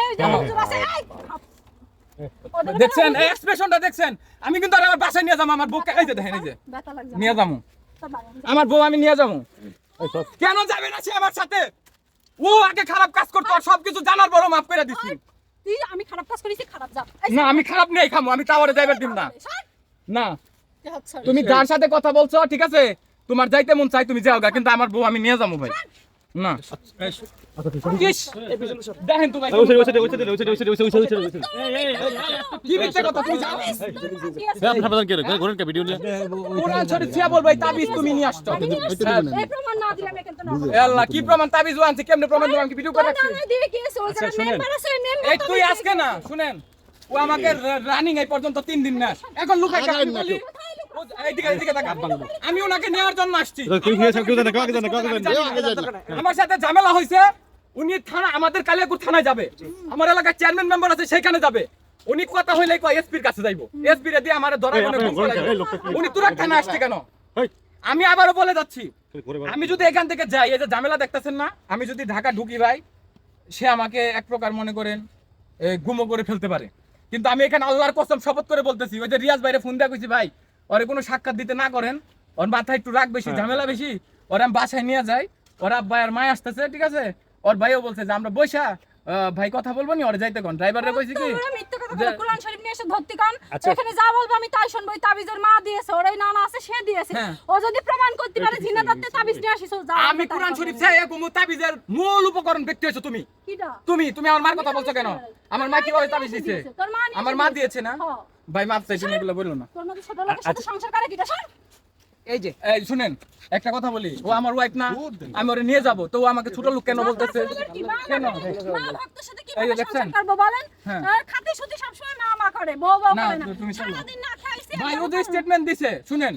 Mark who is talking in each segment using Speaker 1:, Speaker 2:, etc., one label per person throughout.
Speaker 1: ওই যে
Speaker 2: হ্যাঁ,
Speaker 1: হুজুর আছে এই,
Speaker 2: দেখছেন? এই এক্সপ্রেশনটা দেখছেন? আমি কিন্তু আর আমার বাসায় নিয়ে যাব আমার বউকে এই যে দেখেন এই যে। নিয়ে যাব। আমার বউ আমি নিয়ে যাব। কেন যাবে না সে আমার সাথে? ও আগে খারাপ কাজ করতো আর সবকিছু জানার পরও মাফ করে দিছি।
Speaker 1: আমি খারাপ কাজ করেছি খারাপ যা
Speaker 2: না আমি খারাপ নেই খামো আমি টাওয়ারে যাইবার দিম না। না। তুমি যার সাথে কথা বলছো ঠিক আছে? তোমার যাইতে মন চাই তুমি যাও গা, কিন্তু আমার বউ আমি নিয়ে যাব ভাই। না দেখেন তো কি
Speaker 1: প্রমাণ না দিলে আমি কিন্তু না বলব।
Speaker 2: এ আল্লাহ কি প্রমাণ তাবিজ আনছে কেমনে প্রমাণ আমি ভিডিও করে তুই আজকে না শুনেন ও আমাকে রানিং এই পর্যন্ত তিন দিন না এখন লুকাই আমি ওনাকে নেওয়ার জন্য আসছি। আমার সাথে ঝামেলা হয়েছে। উনি থানা আমাদের কালিয়াকুর থানায় যাবে। আমার এলাকার চেয়ারম্যান মেম্বার আছে সেখানে যাবে। উনি কথা হইলে কয় এসপির কাছে যাইবো। এসপি রে দিয়ে আমার ধরা। উনি তুরাক থানা আসছে কেন? আমি আবারও বলে যাচ্ছি আমি যদি এখান থেকে যাই এই যে ঝামেলা দেখতেছেন না আমি যদি ঢাকা ঢুকি ভাই সে আমাকে এক প্রকার মনে করেন গুমো করে ফেলতে পারে। কিন্তু আমি এখানে আল্লাহর কসম শপথ করে বলতেছি ওই যে রিয়াজ ভাইরে ফোন দিয়ে কইছি ভাই ওরে কোনো সাক্ষাৎ দিতে না করেন ওর মাথায় একটু রাগ বেশি ঝামেলা বেশি ওরা আমি বাসায় নিয়ে যাই ওর আব্বা আর মায় আসতেছে ঠিক আছে ওর ভাইও বলছে যে আমরা বৈশা ভাই কথা বলব নি ওরে যাইতে কোন ড্রাইভারে কইছি কি
Speaker 1: মিথ্যে কথা বলো, কোরআন শরীফ নিয়ে এসে ভর্তি কর।
Speaker 2: আচ্ছা।
Speaker 1: এখানে যা বলব আমি তাই শুনব। ওই তাবিজের মা দিয়েছে, ওর ওই নানা আছে, সে দিয়েছে।
Speaker 2: হ্যাঁ।
Speaker 1: ও যদি প্রমাণ করতে পারে জিনা দত্তের তাবিজ নিয়ে আসিস, ও যা
Speaker 2: আমি কোরআন শরীফ চাই এরকম তাবিজের মূল উপকরণ ব্যক্তি হয়েছে তুমি
Speaker 1: কিডা?
Speaker 2: তুমি তুমি আমার মার কথা বলছো কেন আমার মা কীভাবে তাবিজ দিছে
Speaker 1: তোর মা
Speaker 2: আমার মা
Speaker 1: দিয়েছে।
Speaker 2: দিয়েছে না
Speaker 1: হ্যাঁ।
Speaker 2: ভাই মাপ চাই তুমি এগুলো বলল না।
Speaker 1: তোর মতো ছোট লোকের সাথে সংসার করে কিডা? সর।
Speaker 2: এই যে। এই শুনেন একটা কথা বলি। ও আমার ওয়াইফ না আমি ওরে নিয়ে যাব। তো ও আমাকে ছোট লোক কেন বলতেছে? কেন?
Speaker 1: না করে? মা ভক্তের সাথে
Speaker 2: এই যে দেখছেন?
Speaker 1: করব বলেন? খাতে সুতি সবসময় মা মা করে, বউ বউ করে না।
Speaker 2: তুমি ভাই ও যে স্টেটমেন্ট দিছে শুনেন।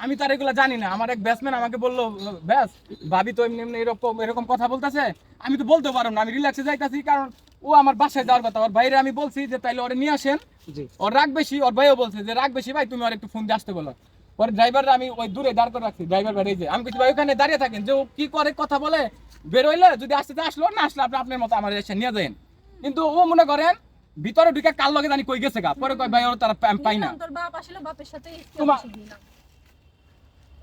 Speaker 2: আমি তার এগুলো জানি না। আমার এক ব্যাটসম্যান আমাকে বলল ব্যাস ভাবি তো এমনি এমনি এরকম এরকম কথা বলতেছে। আমি তো বলতে পারব না আমি রিল্যাক্সে যাইতাছি কারণ ও আমার বাসায় যাওয়ার কথা। ওর বাইরে আমি বলছি যে তাইলে ওরে নিয়ে আসেন। ওর রাগ বেশি ওর ভাইও বলছে যে রাগ বেশি ভাই তুমি ওর একটু ফোন দিয়ে আসতে বলো। পরে ড্রাইভার আমি ওই দূরে দাঁড় করে রাখছি। ড্রাইভার ভাই এই যে আমি কিছু ভাই ওখানে দাঁড়িয়ে থাকেন যে ও কি করে কথা বলে বেরোইলে যদি আসতে চায় আসলো না আসলে আপনি আপনার মতো আমার এসে নিয়ে যান কিন্তু ও মনে করেন ভিতরে ঢুকে কাল লগে জানি কই গেছে গা? পরে কয় ভাই ওর তারা পাই না।
Speaker 1: তোর বাপ আসলে বাপের সাথে একটু
Speaker 2: তোমার-
Speaker 1: বেশি দিলাম।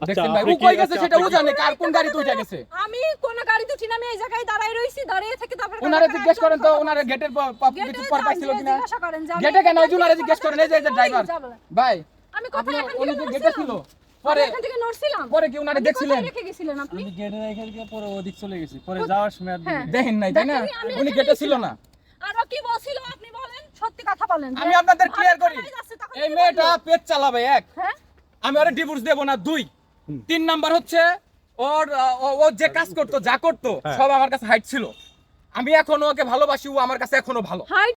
Speaker 2: দেখছেন ভাই? ও কই গেছে সেটা ও জানে কার কোন গাড়িতে উঠে গেছে
Speaker 1: আমি কোন গাড়িতে উঠি না আমি এই জায়গায় দাঁড়ায় রইছি দাঁড়িয়ে থেকে তারপরে
Speaker 2: ওনারে জিজ্ঞেস করেন তো ওনারে গেটের কিছু পর পাইছিল কিনা? গেটে কেন? ওই ওনারে জিজ্ঞেস করেন এই যে ড্রাইভার ভাই
Speaker 1: আমি এখান
Speaker 2: উনি যে গেটে ছিল? পরে
Speaker 1: এখান থেকে নড়ছিলাম?
Speaker 2: পরে কি ওনারে দেখছিলেন?
Speaker 1: রেখে গেছিলেন আপনি?
Speaker 3: আমি গেটে রেখে দিয়ে পরে ওদিক চলে গেছি পরে যাওয়ার সময়
Speaker 1: হ্যাঁ।
Speaker 2: দেখেন নাই তাই না? উনি গেটে ছিল না।
Speaker 1: আর কি বলছিল আপনি বলেন? সত্যি কথা বলেন
Speaker 2: আমি আপনাদের ক্লিয়ার করি। এই মেয়েটা পেট চালাবে এক।
Speaker 1: হ্যাঁ?
Speaker 2: আমি ওরে ডিভোর্স দেব না দুই। তিন নাম্বার হচ্ছে ওর আহ, ও- ও যে কাজ করতো যা করতো সব আমার কাছে হাইট ছিল। আমি এখনও ওকে ভালোবাসি ও আমার কাছে এখনও ভালো।
Speaker 1: হাইট